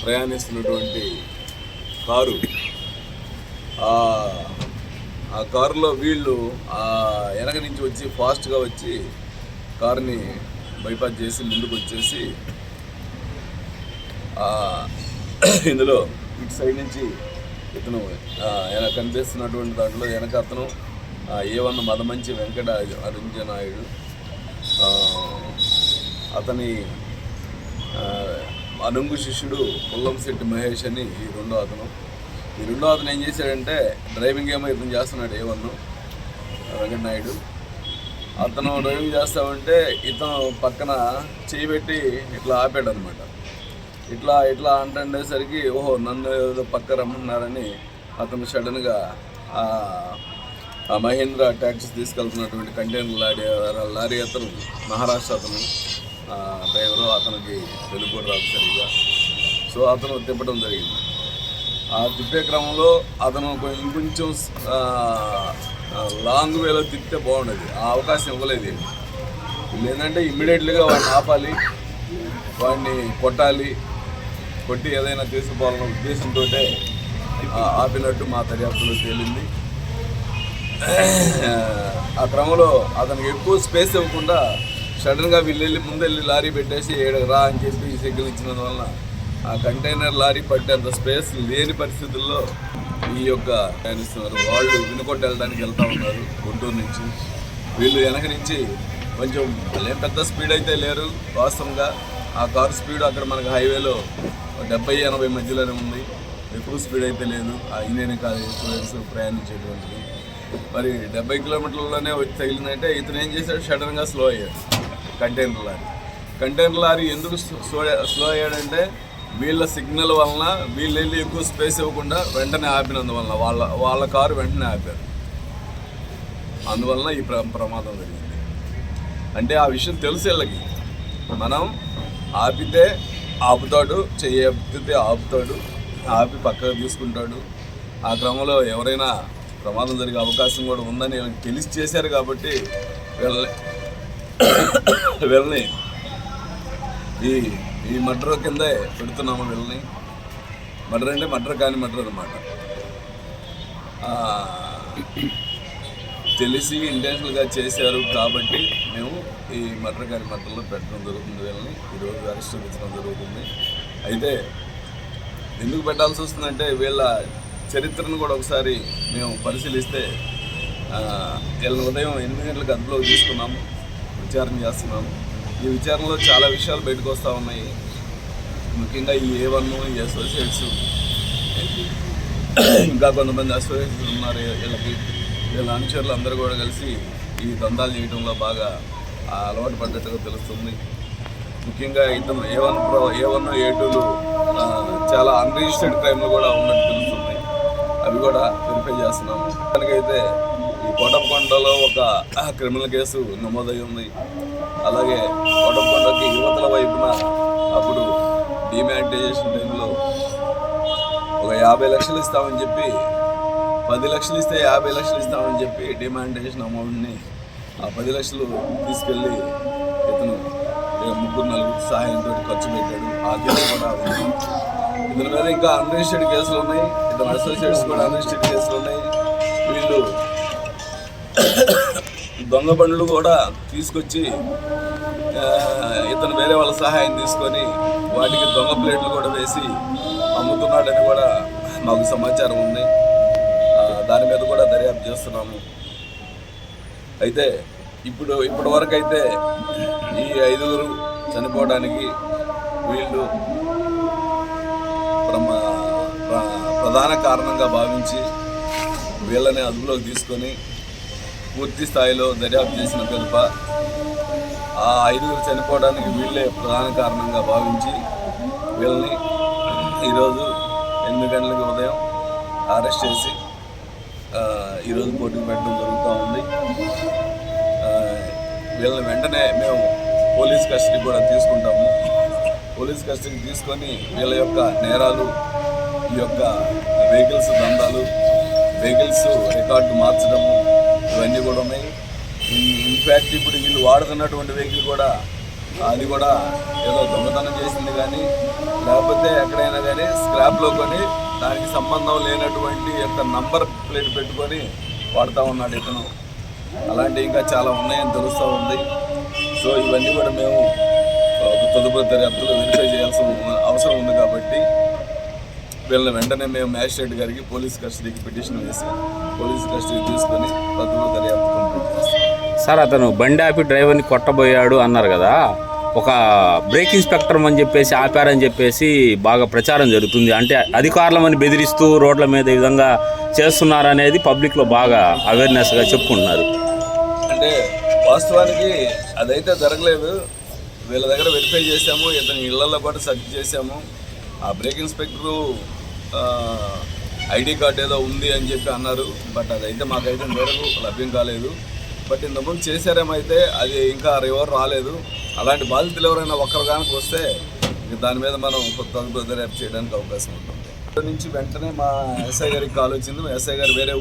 ప్రయాణిస్తున్నటువంటి car. ఆ కారులో వీళ్ళు ఆ వెనక నుంచి వచ్చి ఫాస్ట్గా వచ్చి కారుని బైపాస్ చేసి ముందుకు వచ్చేసి ఆ, ఇందులో ఇటు సైడ్ నుంచి ఇతను ఆ, వెనక కనిపిస్తున్నటువంటి దాంట్లో వెనక అతను ఏ వన్ మదమంచి వెంకట అరుంజనాయుడు అతని అనుంగు శిష్యుడు పుల్లంశెట్టి మహేష్ అని ఈ రెండో అతను. ఈ రెండో అతను ఏం చేశాడంటే డ్రైవింగ్ ఏమో ఇతను చేస్తున్నాడు ఏ వన్ వెంకటనాయుడు అతను డ్రైవింగ్ చేస్తా ఉంటే ఇతను పక్కన చేయి పెట్టి ఇట్లా ఆపాడు అనమాట ఇట్లా ఇట్లా అంటుండేసరికి ఓహో నన్ను ఏదో పక్క రమ్మన్నారని అతను సడన్గా ఆ ఆ మహేంద్ర ట్యాక్సీ తీసుకెళ్తున్నటువంటి కంటైనర్ లారీ లారీ అతను మహారాష్ట్ర అతను టైంలో డ్రైవరు అతనికి తెలుగు రాదు సరిగా సో అతను తిప్పడం జరిగింది. ఆ తిప్పే క్రమంలో అతను ఇంకొంచెం లాంగ్ వేలో తిప్పితే బాగుండేది. ఆ అవకాశం ఇవ్వలేదు వీళ్ళు ఏంటంటే ఇమ్మీడియట్లీగా వాడిని ఆపాలి వాడిని కొట్టాలి కొట్టి ఏదైనా తీసుకుపోవాలన్న ఉద్దేశంతో ఆపినట్టు మా దర్యాప్తులో తేలింది. ఆ క్రమంలో అతనికి ఎక్కువ స్పేస్ ఇవ్వకుండా సడన్గా వీళ్ళు వెళ్ళి లారీ పెట్టేసి ఏడకు రా అని చెప్పి సిగ్నల్ ఇచ్చినందువలన ఆ కంటైనర్ లారీ పట్టేంత స్పేస్ లేని పరిస్థితుల్లో ఈ యొక్క ప్రయాణిస్తున్నారు వాళ్ళు వినుకొట్టు వెళ్ళడానికి వెళ్తూ ఉన్నారు గుంటూరు నుంచి. వీళ్ళు వెనక నుంచి కొంచెం వాళ్ళేం పెద్ద స్పీడ్ అయితే లేరు వాస్తవంగా. ఆ కారు స్పీడ్ అక్కడ మనకు హైవేలో డెబ్బై ఎనభై మధ్యలోనే ఉంది. ఎక్కువ స్పీడ్ అయితే లేదు. ఆ ఇండియన్ కాదు స్టూడెంట్స్ ప్రయాణించేటువంటిది. మరి డెబ్బై కిలోమీటర్లలోనే వచ్చి తగిలిందంటే ఇతను ఏం చేశాడు? సడన్గా స్లో అయ్యాడు. Container lorry. కంటైనర్ లారీ ఎందుకు స్లో స్లో అయ్యాడంటే వీళ్ళ సిగ్నల్ వలన వీళ్ళు వెళ్ళి ఎక్కువ స్పేస్ ఇవ్వకుండా వెంటనే ఆపినందువలన వాళ్ళ వాళ్ళ కారు వెంటనే ఆపారు. అందువలన ఈ ప్ర ప్రమాదం జరిగింది. అంటే ఆ విషయం తెలుసు వీళ్ళకి. మనం ఆపితే ఆపుతాడు చెయ్యి ఆపుతాడు ఆపి పక్కకు తీసుకుంటాడు. ఆ క్రమంలో ఎవరైనా ప్రమాదం జరిగే అవకాశం కూడా ఉందని వీళ్ళకి తెలిసి చేశారు కాబట్టి వీళ్ళ వీళ్ళని ఈ ఈ మటర్ కిందే పెడుతున్నాము వీళ్ళని మటర్ అంటే మటర్ కాని మటర్ అనమాట తెలిసి ఇంటెన్షనల్గా చేశారు కాబట్టి మేము ఈ మటర్ కాని మటర్లో పెట్టడం జరుగుతుంది వీళ్ళని ఈరోజు అరెస్ట్ చూపించడం జరుగుతుంది. అయితే ఎందుకు పెట్టాల్సి వస్తుందంటే వీళ్ళ చరిత్రను కూడా ఒకసారి మేము పరిశీలిస్తే వీళ్ళ వీళ్ళని ఉదయం ఎనిమిది గంటలకు అదుపులోకి తీసుకున్నాము. విచారణ చేస్తున్నాము. ఈ విచారణలో చాలా విషయాలు బయటకు వస్తూ ఉన్నాయి. ముఖ్యంగా ఈ ఏ వన్ ఈ అసోసియేట్స్ ఇంకా కొంతమంది అసోసియేట్స్ ఉన్నారు. వీళ్ళకి వీళ్ళ అనుచరులు అందరూ కూడా కలిసి ఈ దందాలు చేయడంలో బాగా ఆ అలవాటు పడ్డట్టుగా తెలుస్తుంది. ముఖ్యంగా ఇతను A one pro A one A tool చాలా అన్రిజిస్టర్డ్ క్రైమ్లు కూడా ఉన్నట్టు తెలుస్తుంది. అవి కూడా వెరిఫై చేస్తున్నాము. దానికైతే ఈ ఒక క్రిమినల్ కేసు నమోదై ఉంది. అలాగే కోటప్పకొండకి యువతల వైపున అప్పుడు డిమానిటైజేషన్ టైంలో ఒక యాభై లక్షలు ఇస్తామని చెప్పి పది లక్షలు ఇస్తే యాభై లక్షలు ఇస్తామని చెప్పి డిమానిటైజేషన్ అమౌంట్ని ఆ పది లక్షలు తీసుకెళ్ళి ఇతను ఏ ముగ్గురు నలుగురు సహాయంతో ఖర్చు పెట్టాడు. ఆ కేసు కూడా ఇతని మీద ఇంకా అన్రిజిస్టర్డ్ కేసులు ఉన్నాయి. ఇతను అసోసియేట్స్ కూడా అన్రిజిస్టర్డ్ కేసులు ఉన్నాయి. వీళ్ళు దొంగ బండ్లు కూడా తీసుకొచ్చి ఇతను వేరే వాళ్ళ సహాయం తీసుకొని వాటికి దొంగ ప్లేట్లు కూడా వేసి అమ్ముతున్నాడని కూడా మాకు సమాచారం ఉంది. దాని మీద కూడా దర్యాప్తు చేస్తున్నాము. అయితే ఇప్పుడు ఇప్పటి వరకు అయితే ఈ ఐదుగురు చనిపోవడానికి వీళ్ళు ప్రమా ప్రధాన కారణంగా భావించి వీళ్ళని అదుపులోకి తీసుకొని పూర్తి స్థాయిలో దర్యాప్తు చేసిన పిదప ఆ ఐదుగురు చనిపోవడానికి వీళ్ళే ప్రధాన కారణంగా భావించి వీళ్ళని ఈరోజు ఎనిమిది గంటలకు ఉదయం అరెస్ట్ చేసి ఈరోజు పోటీ పెట్టడం జరుగుతూ ఉంది. వీళ్ళని వెంటనే మేము పోలీస్ కస్టడీ కూడా తీసుకుంటాము. పోలీస్ కస్టడీ తీసుకొని వీళ్ళ యొక్క నేరాలు ఈ యొక్క వెహికల్స్ దందాలు వెహికల్స్ రికార్డు మార్చడము ఇవన్నీ కూడా ఉన్నాయి. ఇన్ఫ్యాక్ట్ ఇప్పుడు వీళ్ళు వాడుతున్నటువంటి వెహికల్ కూడా అది కూడా ఏదో దొంగతనం చేసింది కానీ లేకపోతే ఎక్కడైనా కానీ స్క్రాప్లో కొని దానికి సంబంధం లేనటువంటి యొక్క నంబర్ ప్లేట్ పెట్టుకొని వాడుతూ ఉన్నాడు ఇతను. అలాంటి ఇంకా చాలా ఉన్నాయని తెలుస్తూ ఉంది. సో ఇవన్నీ కూడా మేము తదుపరి దర్యాప్తులో వెరిఫై చేయాల్సిన అవసరం ఉంది కాబట్టి వీళ్ళని వెంటనే మేము మ్యాజిస్ట్రేట్ గారికి పోలీస్ కస్టడీకి పిటిషన్ వేసి పోలీస్ కస్టడీ తీసుకొని తదుపరి దర్యాప్తు కంప్లీట్ చేస్తాం. సార్ అతను బండి ఆపి డ్రైవర్ని కొట్టబోయాడు అన్నారు కదా. ఒక బ్రేక్ ఇన్స్పెక్టర్ అని చెప్పేసి ఆపారని చెప్పేసి బాగా ప్రచారం జరుగుతుంది. అంటే అధికారులమని బెదిరిస్తూ రోడ్ల మీద ఈ విధంగా చేస్తున్నారనేది పబ్లిక్లో బాగా అవేర్నెస్గా చెప్పుకుంటున్నారు. అంటే వాస్తవానికి అదైతే జరగలేదు. వీళ్ళ దగ్గర వెరిఫై చేశాము. ఇతని ఇళ్ళలో కూడా సెర్చ్ చేశాము. ఆ బ్రేక్ ఇన్స్పెక్టరు ఐడి కార్డ్ ఏదో ఉంది అని చెప్పి అన్నారు. బట్ అదైతే మాకైతే మేరకు లభ్యం కాలేదు. బట్ ఇంతకుముందు చేశారేమైతే అది ఇంకా ఎవరు రాలేదు. అలాంటి బాధితులు ఎవరైనా ఒక్కరు కనుక వస్తే దాని మీద మనం కొత్త రేపు చేయడానికి అవకాశం ఉంటుంది. నుంచి వెంటనే మా ఎస్ఐ గారికి కాల్ వచ్చింది. మా ఎస్ఐ గారు వేరే